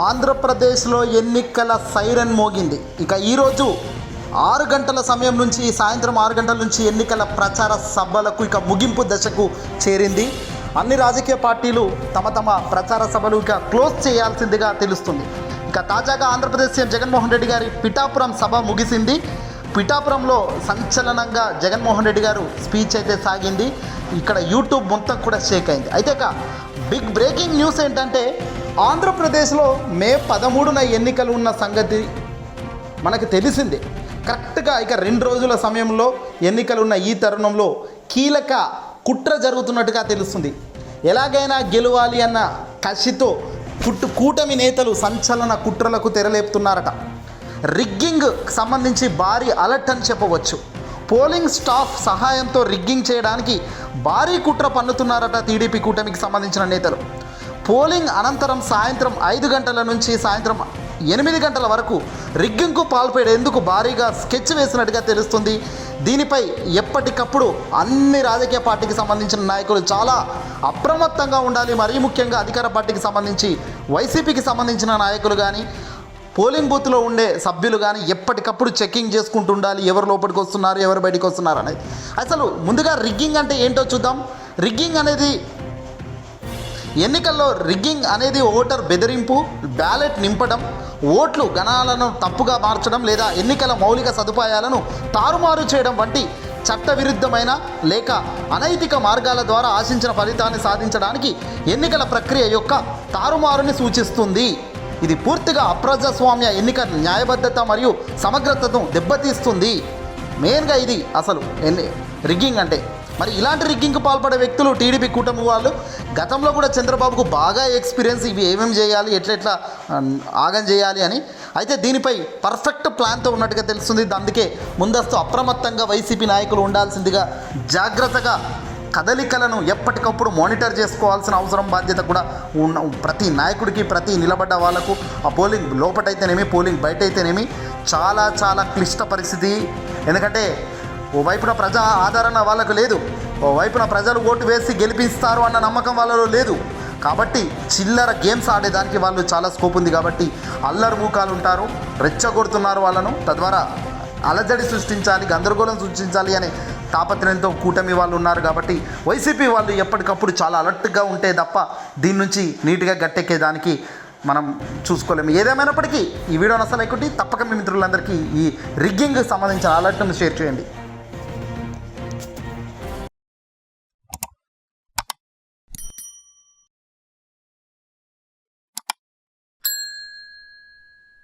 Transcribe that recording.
ఆంధ్రప్రదేశ్లో ఎన్నికల సైరన్ మోగింది. ఇక ఈరోజు ఆరు గంటల సమయం నుంచి సాయంత్రం ఆరు గంటల నుంచి ఎన్నికల ప్రచార సభలకు ఇక ముగింపు దశకు చేరింది. అన్ని రాజకీయ పార్టీలు తమ తమ ప్రచార సభలు ఇక క్లోజ్ చేయాల్సిందిగా తెలుస్తుంది. ఇక తాజాగా ఆంధ్రప్రదేశ్ సీఎం జగన్మోహన్ రెడ్డి గారి పిఠాపురం సభ ముగిసింది. పిఠాపురంలో సంచలనంగా జగన్మోహన్ రెడ్డి గారు స్పీచ్ అయితే సాగింది. ఇక్కడ యూట్యూబ్ మొత్తం కూడా షేక్ అయింది. అయితే ఇక బిగ్ బ్రేకింగ్ న్యూస్ ఏంటంటే ఆంధ్రప్రదేశ్లో మే పదమూడున ఎన్నికలు ఉన్న సంగతి మనకు తెలిసిందే. కరెక్ట్గా ఇక రెండు రోజుల సమయంలో ఎన్నికలు ఉన్న ఈ తరుణంలో కీలక కుట్ర జరుగుతున్నట్టుగా తెలుస్తుంది. ఎలాగైనా గెలవాలి అన్న కసితో కుట్టు కూటమి నేతలు సంచలన కుట్రలకు తెరలేపుతున్నారట. రిగ్గింగ్ సంబంధించి భారీ అలర్ట్ అని చెప్పవచ్చు. పోలింగ్ స్టాఫ్ సహాయంతో రిగ్గింగ్ చేయడానికి భారీ కుట్ర పన్నుతున్నారట టీడీపీ కూటమికి సంబంధించిన నేతలు. పోలింగ్ అనంతరం సాయంత్రం ఐదు గంటల నుంచి సాయంత్రం ఎనిమిది గంటల వరకు రిగ్గింగ్కు పాల్పడేందుకు భారీగా స్కెచ్ వేసినట్టుగా తెలుస్తుంది. దీనిపై ఎప్పటికప్పుడు అన్ని రాజకీయ పార్టీకి సంబంధించిన నాయకులు చాలా అప్రమత్తంగా ఉండాలి. మరీ ముఖ్యంగా అధికార పార్టీకి సంబంధించి వైసీపీకి సంబంధించిన నాయకులు కానీ పోలింగ్ బూత్లో ఉండే సభ్యులు కానీ ఎప్పటికప్పుడు చెకింగ్ చేసుకుంటూ ఉండాలి. ఎవరు లోపలికి వస్తున్నారు ఎవరు బయటికి వస్తున్నారు అనేది. అసలు ముందుగా రిగ్గింగ్ అంటే ఏంటో చూద్దాం. రిగ్గింగ్ అనేది ఎన్నికల్లో రిగ్గింగ్ అనేది ఓటర్ బెదిరింపు బ్యాలెట్ నింపడం ఓట్లు గణాలను తప్పుగా మార్చడం లేదా ఎన్నికల మౌలిక సదుపాయాలను తారుమారు చేయడం వంటి చట్టవిరుద్ధమైన లేక అనైతిక మార్గాల ద్వారా ఆశించిన ఫలితాన్ని సాధించడానికి ఎన్నికల ప్రక్రియ యొక్క తారుమారుని సూచిస్తుంది. ఇది పూర్తిగా అప్రజాస్వామ్య ఎన్నిక న్యాయబద్ధత మరియు సమగ్రతను దెబ్బతీస్తుంది. మెయిన్గా ఇది అసలు ఎన్ని రిగ్గింగ్ అంటే మరి ఇలాంటి రిగ్గింగ్కి పాల్పడే వ్యక్తులు టీడీపీ కూటమి వాళ్ళు గతంలో కూడా చంద్రబాబుకు బాగా ఎక్స్పీరియన్స్ ఇవి ఏమేమి చేయాలి ఎట్లెట్లా ఆగం చేయాలి అని. అయితే దీనిపై పర్ఫెక్ట్ ప్లాన్తో ఉన్నట్టుగా తెలుస్తుంది. అందుకే ముందస్తు అప్రమత్తంగా వైసీపీ నాయకులు ఉండాల్సిందిగా జాగ్రత్తగా కదలికలను ఎప్పటికప్పుడు మానిటర్ చేసుకోవాల్సిన అవసరం బాధ్యత కూడా ఉన్న ప్రతి నాయకుడికి ప్రతి నిలబడ్డ వాళ్ళకు. ఆ పోలింగ్ లోపటైతేనేమి పోలింగ్ బయట అయితేనేమి చాలా చాలా క్లిష్ట పరిస్థితి. ఎందుకంటే ఓ వైపున ప్రజా ఆదరణ వాళ్ళకు లేదు. ఓ వైపున ప్రజలు ఓటు వేసి గెలిపిస్తారు అన్న నమ్మకం వాళ్ళలో లేదు. కాబట్టి చిల్లర గేమ్స్ ఆడేదానికి వాళ్ళు చాలా స్కోప్ ఉంది కాబట్టి అల్లరి మూకాలు ఉంటారు రెచ్చగొడుతున్నారు వాళ్ళను. తద్వారా అలజడి సృష్టించాలి గందరగోళం సృష్టించాలి అనే తాపత్రయంతో కూటమి వాళ్ళు ఉన్నారు కాబట్టి వైసీపీ వాళ్ళు ఎప్పటికప్పుడు చాలా అలర్ట్గా ఉంటే తప్ప దీని నుంచి నీట్గా గట్టెక్కేదానికి మనం చూసుకోలేము. ఏదేమైనప్పటికీ ఈ వీడియో నచ్చలేకుంటే తప్పక మీ మిత్రులందరికీ ఈ రిగ్గింగ్ సంబంధించిన అలర్ట్ను షేర్ చేయండి.